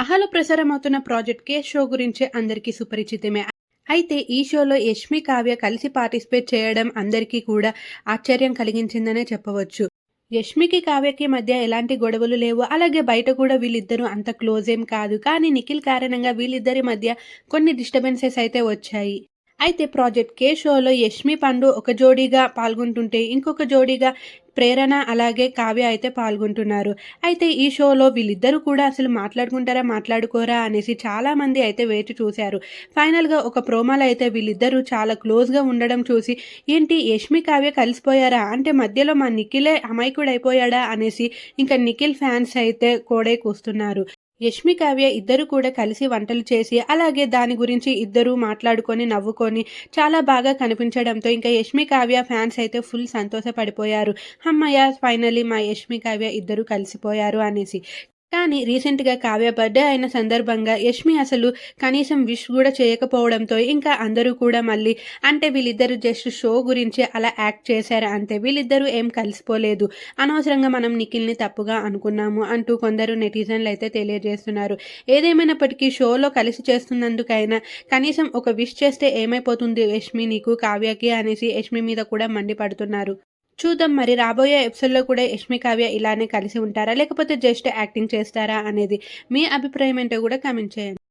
ఆహాలో ప్రసారమవుతున్న ప్రాజెక్ట్ కే షో గురించి అందరికీ సుపరిచితమే. అయితే ఈ షోలో యష్మి కావ్య కలిసి పార్టిసిపేట్ చేయడం అందరికీ కూడా ఆశ్చర్యం కలిగించిందనే చెప్పవచ్చు. యష్మికి కావ్యకి మధ్య ఎలాంటి గొడవలు లేవు. అలాగే బయట కూడా వీళ్ళిద్దరూ అంత క్లోజ్ ఏం కాదు. కానీ నిఖిల్ కారణంగా వీళ్ళిద్దరి మధ్య కొన్ని డిస్టర్బెన్సెస్ అయితే వచ్చాయి. అయితే ప్రాజెక్ట్ కే షోలో యష్మి పండు ఒక జోడీగా పాల్గొంటుంటే ఇంకొక జోడీగా ప్రేరణ అలాగే కావ్య అయితే పాల్గొంటున్నారు. అయితే ఈ షోలో వీళ్ళిద్దరూ కూడా అసలు మాట్లాడుకుంటారా మాట్లాడుకోరా అనేసి చాలామంది అయితే వేచి చూశారు. ఫైనల్గా ఒక ప్రోమాలో అయితే వీళ్ళిద్దరూ చాలా క్లోజ్గా ఉండడం చూసి ఏంటి యష్మి కావ్య కలిసిపోయారా? అంటే మధ్యలో మా నిఖిలే అమాయకుడు అయిపోయాడా అనేసి ఇంకా నిఖిల్ ఫ్యాన్స్ అయితే కోడే కూస్తున్నారు. యష్మి కావ్య ఇద్దరు కూడా కలిసి వంటలు చేసి అలాగే దాని గురించి ఇద్దరు మాట్లాడుకొని నవ్వుకొని చాలా బాగా కనిపించడంతో ఇంకా యష్మి కావ్య ఫ్యాన్స్ అయితే ఫుల్ సంతోషపడిపోయారు. అమ్మయ్య ఫైనలీ మా యష్మి కావ్య ఇద్దరు కలిసిపోయారు అనేసి. కానీ రీసెంట్గా కావ్య బర్త్డే అయిన సందర్భంగా యష్మి అసలు కనీసం విష్ కూడా చేయకపోవడంతో ఇంకా అందరూ కూడా మళ్ళీ అంటే వీళ్ళిద్దరు జస్ట్ షో గురించి అలా యాక్ట్ చేశారు అంతే వీళ్ళిద్దరూ ఏం కలిసిపోలేదు. అనవసరంగా మనం నిఖిల్ని తప్పుగా అనుకున్నాము అంటూ కొందరు నెటిజన్లు అయితే తెలియజేస్తున్నారు. ఏదేమైనప్పటికీ షోలో కలిసి చేస్తున్నందుకైనా కనీసం ఒక విష్ చేస్తే ఏమైపోతుంది యష్మి నీకు కావ్యకి అనేసి యష్మి మీద కూడా మండిపడుతున్నారు. చూద్దాం మరి రాబోయే ఎపిసోడ్లో కూడా యష్మి కావ్య ఇలానే కలిసి ఉంటారా? లేకపోతే జస్ట్ యాక్టింగ్ చేస్తారా అనేది మీ అభిప్రాయం ఏంటో కూడా కామెంట్ చేయండి.